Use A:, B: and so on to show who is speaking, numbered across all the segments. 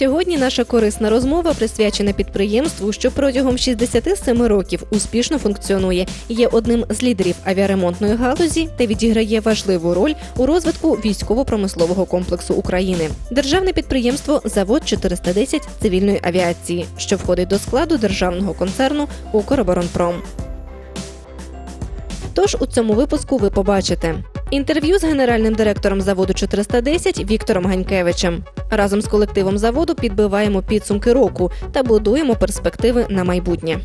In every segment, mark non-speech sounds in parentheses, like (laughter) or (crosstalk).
A: Сьогодні наша корисна розмова присвячена підприємству, що протягом 67 років успішно функціонує, є одним з лідерів авіаремонтної галузі та відіграє важливу роль у розвитку військово-промислового комплексу України. Державне підприємство Завод 410 цивільної авіації, що входить до складу державного концерну Укроборонпром. Тож у цьому випуску ви побачите інтерв'ю з генеральним директором заводу 410 Віктором Ганькевичем. Разом з колективом заводу підбиваємо підсумки року та будуємо перспективи на майбутнє.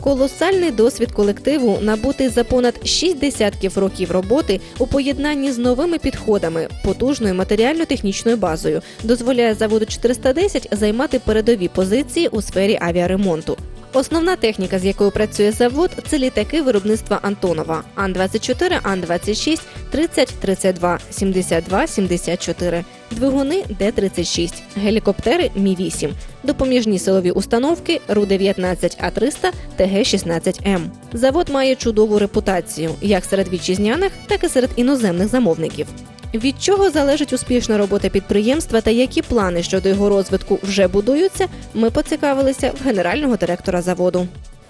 A: Колосальний досвід колективу, набутий за понад 6 десятків років роботи у поєднанні з новими підходами, потужною матеріально-технічною базою, дозволяє заводу 410 займати передові позиції у сфері авіаремонту. Основна техніка, з якою працює завод, це літаки виробництва Антонова Ан-24, Ан-26, 30, 32, 72, 74, двигуни Д-36, гелікоптери Мі-8, допоміжні силові установки Ру-19А300, ТГ-16М. Завод має чудову репутацію як серед вітчизняних, так і серед іноземних замовників. Від чого залежить успішна робота підприємства та які плани щодо його розвитку вже будуються, ми поцікавилися в генерального директора заводу.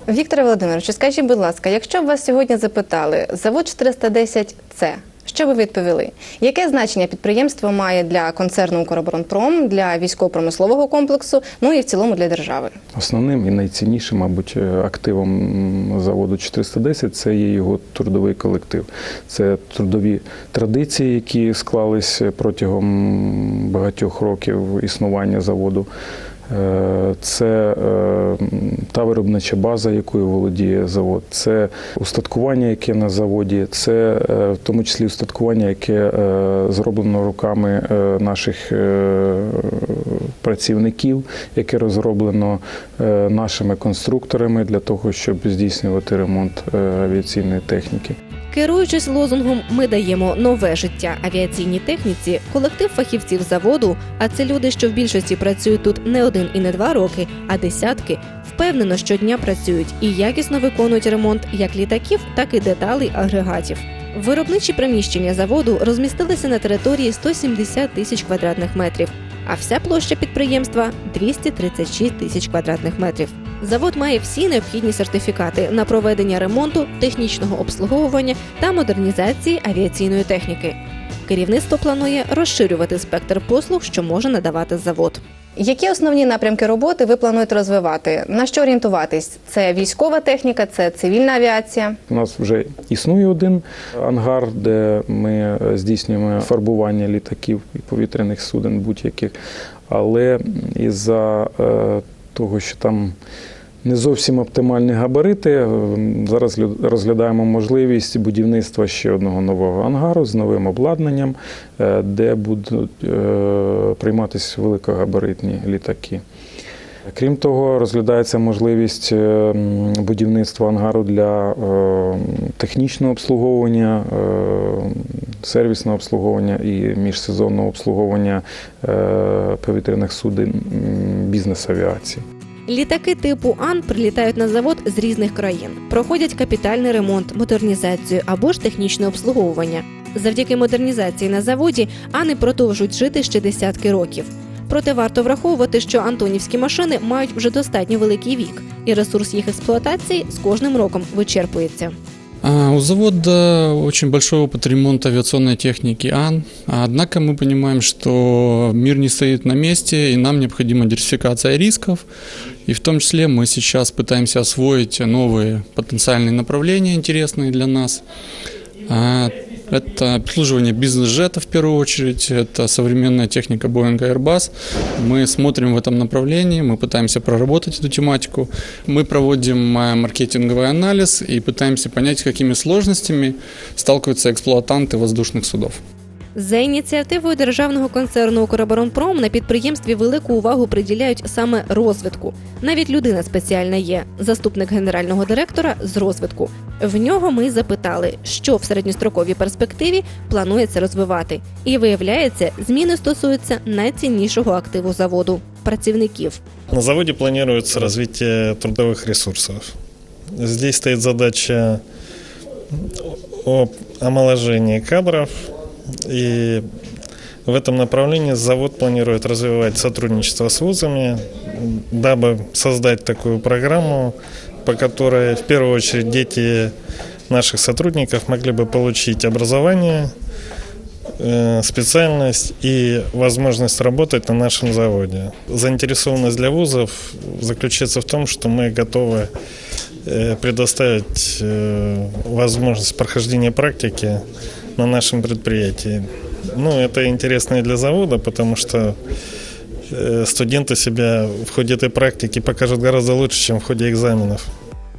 B: Вікторе Володимировичу, скажіть, будь ласка, якщо б вас сьогодні запитали, завод 410 це що ви відповіли? Яке значення підприємство має для концерну «Укроборонпром», для військово-промислового комплексу, ну і в цілому для держави?
C: Основним і найціннішим, мабуть, активом заводу 410 це є його трудовий колектив. Це трудові традиції, які склались протягом багатьох років існування заводу. Е, Це е, та виробнича база, якою володіє завод, це устаткування, яке на заводі, це е, в тому числі устаткування, яке зроблено руками наших працівників, яке розроблено нашими конструкторами для того, щоб здійснювати ремонт авіаційної техніки.
A: Керуючись лозунгом Ми даємо нове життя авіаційній техніці, колектив фахівців заводу, а це люди, що в більшості працюють тут не один і не два роки, а десятки, впевнено щодня працюють і якісно виконують ремонт як літаків, так і деталей агрегатів. Виробничі приміщення заводу розмістилися на території 170 тисяч квадратних метрів, а вся площа підприємства 236 тисяч квадратних метрів. Завод має всі необхідні сертифікати на проведення ремонту, технічного обслуговування та модернізації авіаційної техніки. Керівництво планує розширювати спектр послуг, що може надавати завод.
B: Які основні напрямки роботи ви плануєте розвивати? На що орієнтуватись? Це військова техніка, це цивільна авіація?
C: У нас вже існує один ангар, де ми здійснюємо фарбування літаків і повітряних суден будь-яких. Але із-за е, того, що там не зовсім оптимальні габарити, е, зараз розглядаємо можливість будівництва ще одного нового ангару з новим обладнанням, е, де будуть е, прийматися великогабаритні літаки. Крім того, розглядається можливість будівництва ангару для технічного обслуговування, сервісного обслуговування і міжсезонного обслуговування повітряних суден бізнес-авіації.
A: Літаки типу Ан прилітають на завод з різних країн, проходять капітальний ремонт, модернізацію або ж технічне обслуговування. Завдяки модернізації на заводі Ани продовжують жити ще десятки років. Проте варто враховувати, що антонівські машини мають вже достатньо великий вік, і ресурс їх експлуатації з кожним роком вичерпується.
D: У завода очень большой опыт ремонта авиационной техники АН, однако мы понимаем, что мир не стоит на месте, и нам необходима диверсификация рисков, и в том числе мы сейчас пытаемся освоить новые потенциальные направления, интересные для нас. А, Это обслуживание бизнес-джета в первую очередь, это современная техника Boeing и Airbus. Мы смотрим в этом направлении, мы пытаемся проработать эту тематику. Мы проводим э, маркетинговый анализ и пытаемся понять, с какими сложностями сталкиваются эксплуатанты воздушных судов.
A: За ініціативою державного концерну «Укроборонпром» на підприємстві велику увагу приділяють саме розвитку. Навіть людина спеціальна є заступник генерального директора з розвитку. В нього ми запитали, що в середньостроковій перспективі планується розвивати. І виявляється, зміни стосуються найціннішого активу заводу працівників.
E: На заводе планируется развитие трудовых ресурсов. Здесь стоит задача о омоложении кадров и В этом направлении завод планирует развивать сотрудничество с вузами, дабы создать такую программу, по которой в первую очередь дети наших сотрудников могли бы получить образование, э, специальность и возможность работать на нашем заводе. Заинтересованность для вузов заключается в том, что мы готовы э, предоставить э, возможность прохождения практики на нашем предприятии. Ну, это интересно и для завода, потому что э, студенты себя в ходе этой практики покажут гораздо лучше, чем в ходе экзаменов.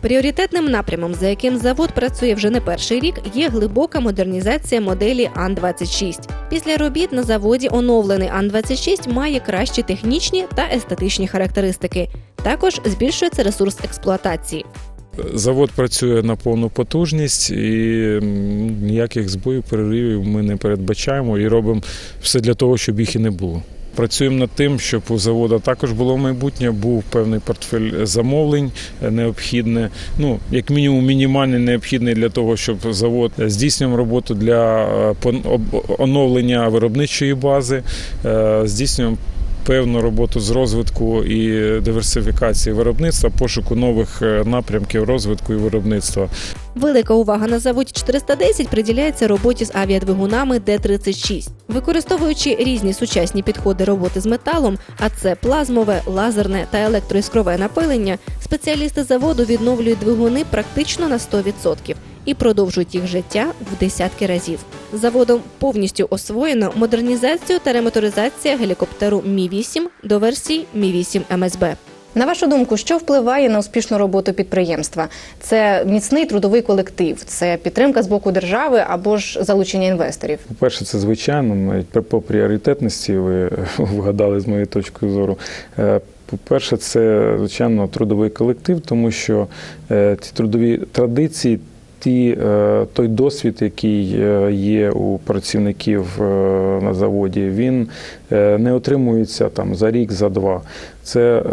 A: Пріоритетним напрямом, за яким завод працює вже не перший рік, є глибока модернізація моделі Ан-26. Після робіт на заводі оновлений Ан-26 має кращі технічні та естетичні характеристики. Також збільшується ресурс експлуатації.
C: Завод працює на повну потужність і ніяких збоїв, переривів ми не передбачаємо і робимо все для того, щоб їх і не було. Працюємо над тим, щоб у заводу також було майбутнє, був певний портфель замовлень необхідне, ну як мінімум мінімальний необхідний для того, щоб завод здійснював роботу для е, оновлення виробничої бази, е, здійснюємо певну роботу з розвитку і диверсифікації виробництва, пошуку нових е, напрямків розвитку і виробництва.
A: Велика увага на заводі 410 приділяється роботі з авіадвигунами Д-36. Використовуючи різні сучасні підходи роботи з металом, а це плазмове, лазерне та електроіскрове напилення, спеціалісти заводу відновлюють двигуни практично на 100% і продовжують їх життя в десятки разів. Заводом повністю освоєно модернізацію та ремоторизація гелікоптеру Мі-8 до версії Мі-8 МСБ.
B: На вашу думку, що впливає на успішну роботу підприємства? Це міцний трудовий колектив, це підтримка з боку держави або ж залучення інвесторів?
C: По-перше, це звичайно, навіть по пріоритетності ви (laughs) вгадали з моєї точки зору. Е, По-перше, це звичайно трудовий колектив, тому що е, ці трудові традиції. Ті, е, той досвід, який е, є у працівників е, на заводі, він не отримується там за рік, за два. Це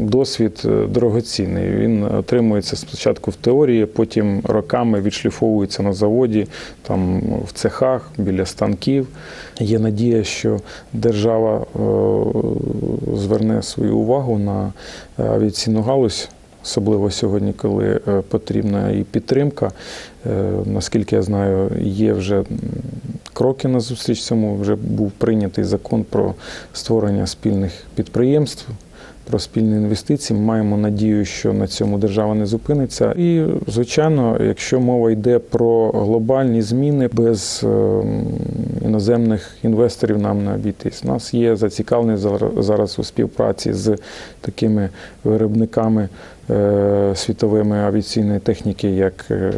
C: досвід дорогоцінний. Він отримується спочатку в теорії, потім роками відшліфовується на заводі, там в цехах, біля станків. Є надія, що держава зверне свою увагу на авіаційну галузь. Особливо сьогодні, коли е, потрібна і підтримка. Е, Наскільки я знаю, є вже кроки на зустріч цьому. Вже був прийнятий закон про створення спільних підприємств, про спільні інвестиції. Маємо надію, що на цьому держава не зупиниться. І, звичайно, якщо мова йде про глобальні зміни без ем, іноземних інвесторів, нам не обійтись. У нас є зацікавленість зар- зараз у співпраці з такими виробниками е, світовими авіаційної техніки, як е,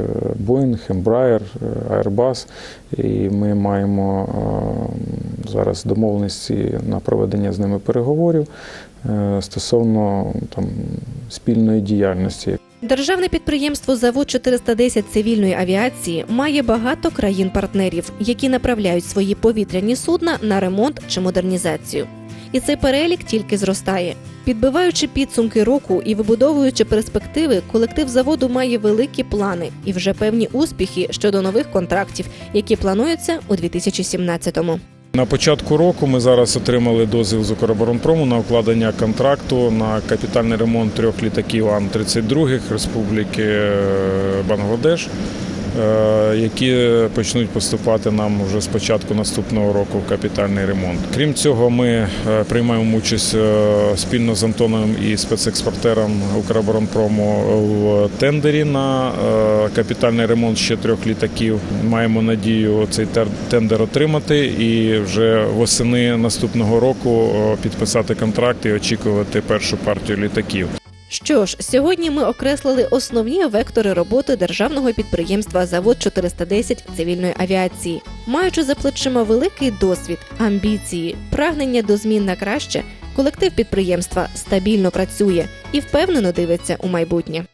C: Boeing, Embraer, е, Airbus. І ми маємо зараз домовленості на проведення з ними переговорів стосовно там, спільної діяльності.
A: Державне підприємство Завод 410 цивільної авіації має багато країн-партнерів, які направляють свої повітряні судна на ремонт чи модернізацію. І цей перелік тільки зростає. Підбиваючи підсумки року і вибудовуючи перспективи, колектив заводу має великі плани і вже певні успіхи щодо нових контрактів, які плануються у 2017-му.
C: На початку року ми зараз отримали дозвіл з Укроборонпрому на укладення контракту на капітальний ремонт трьох літаків Ан-32 Республіки е, Бангладеш, які почнуть поступати нам вже з початку наступного року в капітальний ремонт. Крім цього, ми е, приймаємо участь е, спільно з Антоном і спецекспортером Укроборонпрому в тендері на е, капітальний ремонт ще трьох літаків. Маємо надію цей тендер отримати і вже восени наступного року е, підписати контракт і очікувати першу партію літаків.
A: Що ж, сьогодні ми окреслили основні вектори роботи державного підприємства Завод 410 цивільної авіації, маючи за плечима великий досвід, амбіції, прагнення до змін на краще. Колектив підприємства стабільно працює і впевнено дивиться у майбутнє.